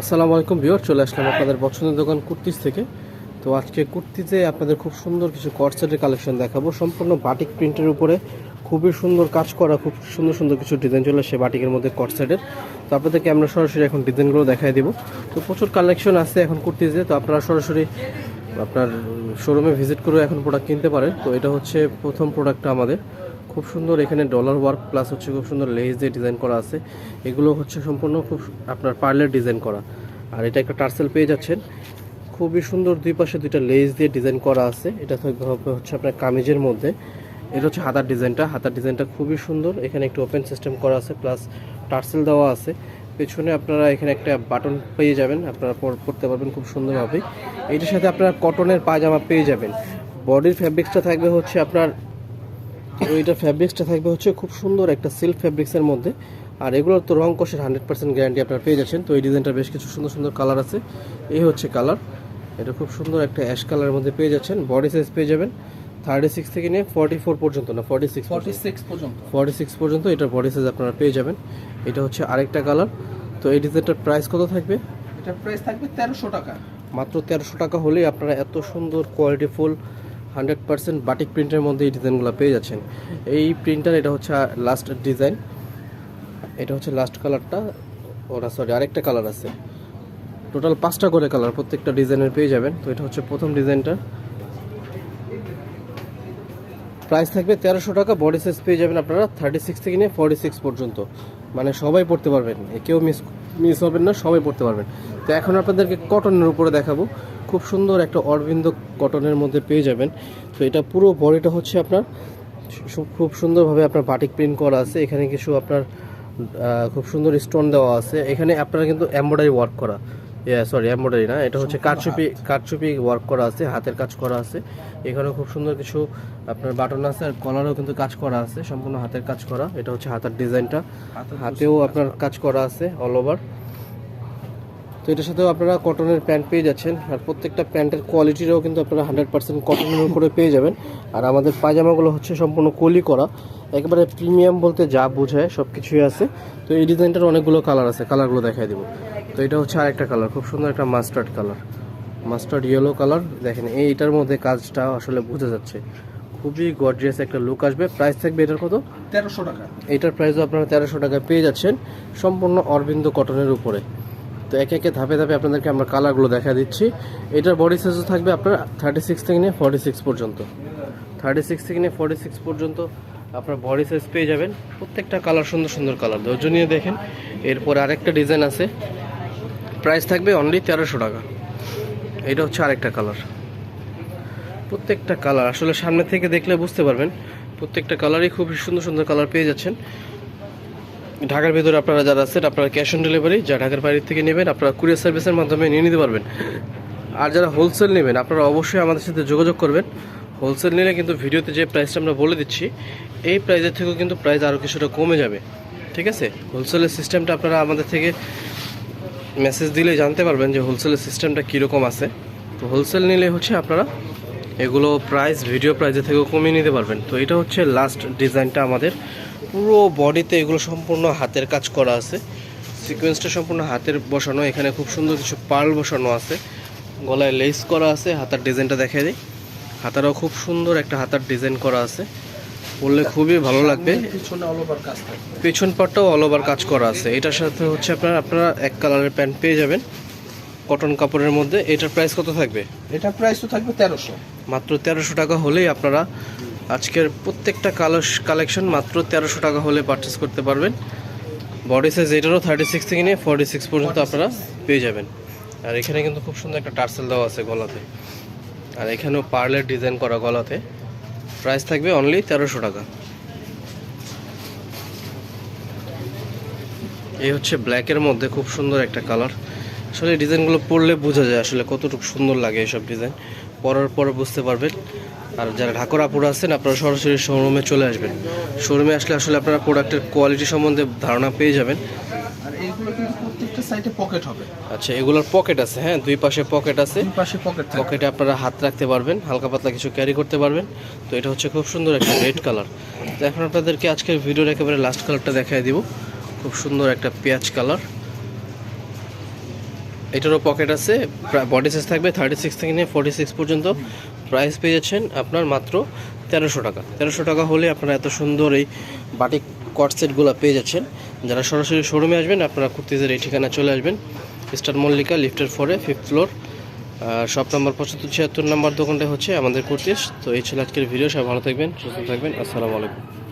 আসসালামু আলাইকুম ভিউয়ার, চলে আসলাম আপনাদের পছন্দের দোকান কুর্তিস থেকে। তো আজকে কুর্তিতে আপনাদের খুব সুন্দর কিছু কটসেটের কালেকশন দেখাবো। সম্পূর্ণ বাটিক প্রিন্টের উপরে খুবই সুন্দর কাজ করা, খুব সুন্দর সুন্দর কিছু ডিজাইন চলে আসে বাটিকের মধ্যে কটসেটের তো আপনাদেরকে আমরা সরাসরি এখন ডিজাইনগুলো দেখাই দিব। তো প্রচুর কালেকশন আছে এখন কুর্তিতে, তো আপনারা সরাসরি আপনার শোরুমে ভিজিট করে এখন প্রোডাক্ট কিনতে পারেন। তো এটা হচ্ছে প্রথম প্রোডাক্টটা আমাদের। খুব সুন্দর। এখানে ডলার ওয়ার্ক প্লাস হচ্ছে খুব সুন্দর লেস দিয়ে ডিজাইন করা আছে। এগুলো হচ্ছে সম্পূর্ণ খুব আপনার পার্লের ডিজাইন করা। আর এটা একটা টার্সেল পেয়ে যাচ্ছেন। খুবই সুন্দর দুই পাশে দুইটা লেস দিয়ে ডিজাইন করা আছে। এটা থাকবে হচ্ছে আপনার কামিজের মধ্যে। এটা হচ্ছে হাতার ডিজাইনটা হাতার ডিজাইনটা খুবই সুন্দর। এখানে একটু ওপেন সিস্টেম করা আছে প্লাস টার্সেল দেওয়া আছে। পেছনে আপনারা এখানে একটা বাটন পেয়ে যাবেন। আপনারা পরতে পারবেন খুব সুন্দরভাবে। এটার সাথে আপনারা কটনের পায়জামা পেয়ে যাবেন। বডির ফ্যাব্রিক্সটা থাকবে হচ্ছে আপনার তো এইটা ফ্যাব্রিক্সটা থাকবে হচ্ছে খুব সুন্দর একটা সিল্ক ফ্যাব্রিক্সের মধ্যে। আর এগুলোর তো রং কষের হান্ড্রেড পার্সেন্ট গ্যারান্টি আপনারা পেয়ে যাচ্ছেন। তো এই ডিজাইনটা বেশ কিছু সুন্দর সুন্দর কালার আছে। এই হচ্ছে কালার এটা খুব সুন্দর একটা অ্যাশ কালারের মধ্যে পেয়ে যাচ্ছেন। বডি সাইজ পেয়ে যাবেন। থার্টি সিক্স থেকে নিয়ে ফর্টি ফোর পর্যন্ত না ফর্টি সিক্স ফর্টি সিক্স পর্যন্ত। ফর্টি সিক্স পর্যন্ত এটার বডি সাইজ আপনারা পেয়ে যাবেন। এটা হচ্ছে আরেকটা কালার তো এই ডিজাইনটার প্রাইস কত থাকবে? এটার প্রাইস থাকবে তেরোশো টাকা। মাত্র তেরোশো টাকা হলেই আপনারা এত সুন্দর কোয়ালিটিফুল হান্ড্রেড পার্সেন্ট বাটিক প্রিন্টের মধ্যে এই ডিজাইনগুলো পেয়ে যাচ্ছেন। এই প্রিন্টার, এটা হচ্ছে লাস্ট ডিজাইন এটা হচ্ছে লাস্ট কালারটা ওরা সরি আরেকটা কালার আছে। টোটাল পাঁচটা করে কালার প্রত্যেকটা ডিজাইনের পেয়ে যাবেন। তো এটা হচ্ছে প্রথম ডিজাইনটা প্রাইস থাকবে তেরোশো টাকা বডি সাইজ পেয়ে যাবেন আপনারা থার্টি সিক্স থেকে নিয়ে ফর্টি সিক্স পর্যন্ত। মানে সবাই পড়তে পারবেন। কেউ মিস মিস হবেন না, সবাই পড়তে পারবেন। তো এখন আপনাদেরকে কটনের উপরে দেখাবো। খুব সুন্দর একটা অরবিন্দ কটনের মধ্যে পেয়ে যাবেন। তো এটা পুরো বডিটা হচ্ছে আপনার খুব সুন্দরভাবে আপনার বাটিক প্রিন্ট করা আছে। এখানে কিছু আপনার খুব সুন্দর স্টোন দেওয়া আছে। এখানে আপনারা কিন্তু এমব্রয়ডারি ওয়ার্ক করা সরি এমব্রয়ডারি না এটা হচ্ছে কারচুপি কারচুপি ওয়ার্ক করা আছে হাতের কাজ করা আছে। এখানেও খুব সুন্দর কিছু আপনার বাটন আছে আর কলারও কিন্তু কাজ করা আছে সম্পূর্ণ হাতের কাজ করা। এটা হচ্ছে হাতের ডিজাইনটা। হাতেও আপনার কাজ করা আছে অল ওভার তো এটার সাথেও আপনারা কটনের প্যান্ট পেয়ে যাচ্ছেন। আর প্রত্যেকটা প্যান্টের কোয়ালিটিরও কিন্তু আপনারা হান্ড্রেড পার্সেন্ট কটনের উপরে পেয়ে যাবেন। আর আমাদের পায়জামাগুলো হচ্ছে সম্পূর্ণ কলি করা। একেবারে প্রিমিয়াম বলতে যা বোঝায় সব কিছুই আছে। তো এই ডিজাইনটার অনেকগুলো কালার আছে কালারগুলো দেখাই দিব। তো এটা হচ্ছে আরেকটা কালার খুব সুন্দর একটা mustard colour mustard yellow colour দেখেন এইটার মধ্যে কাজটা আসলে বোঝা যাচ্ছে। খুবই গর্জিয়াস একটা লুক আসবে। প্রাইস থাকবে এটার কত? তেরোশো টাকা। এটার প্রাইসও আপনারা তেরোশো টাকায় পেয়ে যাচ্ছেন। সম্পূর্ণ অরবিন্দ কটনের উপরে। তো একে একে ধাপে ধাপে আপনাদেরকে আমরা কালারগুলো দেখা দিচ্ছি। এটার বডি সাইজও থাকবে আপনার থার্টি সিক্স থেকে নিয়ে ফর্টি সিক্স পর্যন্ত। থার্টি সিক্স থেকে নিয়ে ফর্টি সিক্স পর্যন্ত আপনার বডি সাইজ পেয়ে যাবেন। প্রত্যেকটা কালার সুন্দর সুন্দর কালার ধৈর্য নিয়ে দেখেন। এরপর আরেকটা ডিজাইন আছে। প্রাইস থাকবে অনলি তেরোশো টাকা। এটা হচ্ছে আরেকটা কালার প্রত্যেকটা কালার আসলে সামনে থেকে দেখলে বুঝতে পারবেন। প্রত্যেকটা কালারই খুব সুন্দর সুন্দর কালার পেয়ে যাচ্ছেন। ঢাকার ভিতরে আপনারা যারা আছেন, আপনারা ক্যাশ অন ডেলিভারি যা ঢাকার বাইরে থেকে নেবেন, আপনারা কুরিয়ার সার্ভিসের মাধ্যমে নিয়ে নিতে পারবেন। আর যারা হোলসেল নেবেন, আপনারা অবশ্যই আমাদের সাথে যোগাযোগ করবেন। হোলসেল নিলে কিন্তু ভিডিওতে যে প্রাইসটা আমরা বলে দিচ্ছি, এই প্রাইসের থেকেও কিন্তু প্রাইস আরও কিছুটা কমে যাবে। ঠিক আছে? হোলসেলের সিস্টেমটা আপনারা আমাদের থেকে মেসেজ দিলে জানতে পারবেন যে হোলসেলের সিস্টেমটা কীরকম আছে। তো হোলসেল নিলে হচ্ছে আপনারা এগুলো প্রাইস ভিডিও প্রাইসের থেকেও কমিয়ে নিতে পারবেন। তো এটা হচ্ছে লাস্ট ডিজাইনটা আমাদের। পুরো বডিতে এগুলো সম্পূর্ণ হাতের কাজ করা আছে। সিকোয়েন্সটা সম্পূর্ণ হাতের বসানো। এখানে খুব সুন্দর কিছু পার্ল বসানো আছে। গলায় লেস করা আছে হাতার ডিজাইনটা দেখাই দিই। হাতারও খুব সুন্দর একটা হাতার ডিজাইন করা আছে। বললে খুবই ভালো লাগবে। পেছন পাটটাও অল ওভার কাজ করা আছে। এটার সাথে হচ্ছে আপনার আপনারা এক কালারের প্যান্ট পেয়ে যাবেন। কটন কাপড়ের মধ্যে এটার প্রাইস কত থাকবে? এটার প্রাইস তো থাকবে তেরোশো। মাত্র তেরোশো টাকা হলেই আপনারা আজকের প্রত্যেকটা কালার কালেকশন মাত্র তেরোশো টাকা হলে পারচেস করতে পারবেন। বডি সাইজ এটারও থার্টি সিক্স থেকে নিয়ে ফর্টি সিক্স পর্যন্ত আপনারা পেয়ে যাবেন। আর এখানে কিন্তু খুব সুন্দর একটা টার্সেল দেওয়া আছে গলাতে। আর এখানেও পার্লের ডিজাইন করা গলাতে। প্রাইস থাকবে অনলি তেরোশো টাকা। এই হচ্ছে ব্ল্যাকের মধ্যে খুব সুন্দর একটা কালার আসলে ডিজাইনগুলো পরলে বোঝা যায় আসলে কতটুকু সুন্দর লাগে এইসব ডিজাইন। পরার পরে বুঝতে পারবেন। আর যারা ঢাকুর আপুরা আছেন আপনারা সরাসরি শোরুমে চলে আসবেন। শোরুমে আসলে আসলে আপনারা প্রোডাক্টের কোয়ালিটি সম্বন্ধে ধারণা পেয়ে যাবেন। আর এইগুলো কিন্তু প্রত্যেকটা সাইডে পকেট হবে। আচ্ছা এগুলোর পকেট আছে হ্যাঁ? দুই পাশে পকেট আছে। দুই পাশে পকেট পকেটে আপনারা হাত রাখতে পারবেন হালকা পাতলা কিছু ক্যারি করতে পারবেন। তো এটা হচ্ছে খুব সুন্দর একটা রেড কালার তো এখন আপনাদেরকে আজকের ভিডিওর একেবারে লাস্ট কালারটা দেখাই দিব। খুব সুন্দর একটা পেঁয়াজ কালার এটারও পকেট আছে বডি সাইজ থাকবে থার্টি সিক্স থেকে নিয়ে ফর্টি সিক্স পর্যন্ত। প্রাইস পেয়ে যাচ্ছেন আপনার মাত্র তেরোশো টাকা। তেরোশো টাকা হলে আপনারা এত সুন্দর এই বাটিক কট সেটগুলো পেয়ে যাচ্ছেন। যারা সরাসরি শোরুমে আসবেন, আপনারা কুর্তিজের এই ঠিকানা চলে আসবেন। স্টার মল্লিকা লিফটের ফোরে ফিফথ ফ্লোর সব নম্বর পঁচাত্তর ছিয়াত্তর নম্বর দোকানটা হচ্ছে আমাদের কুর্তিস তো এই ছিল আজকের ভিডিও সবাই ভালো থাকবেন, সুস্থ থাকবেন। আসসালামু আলাইকুম।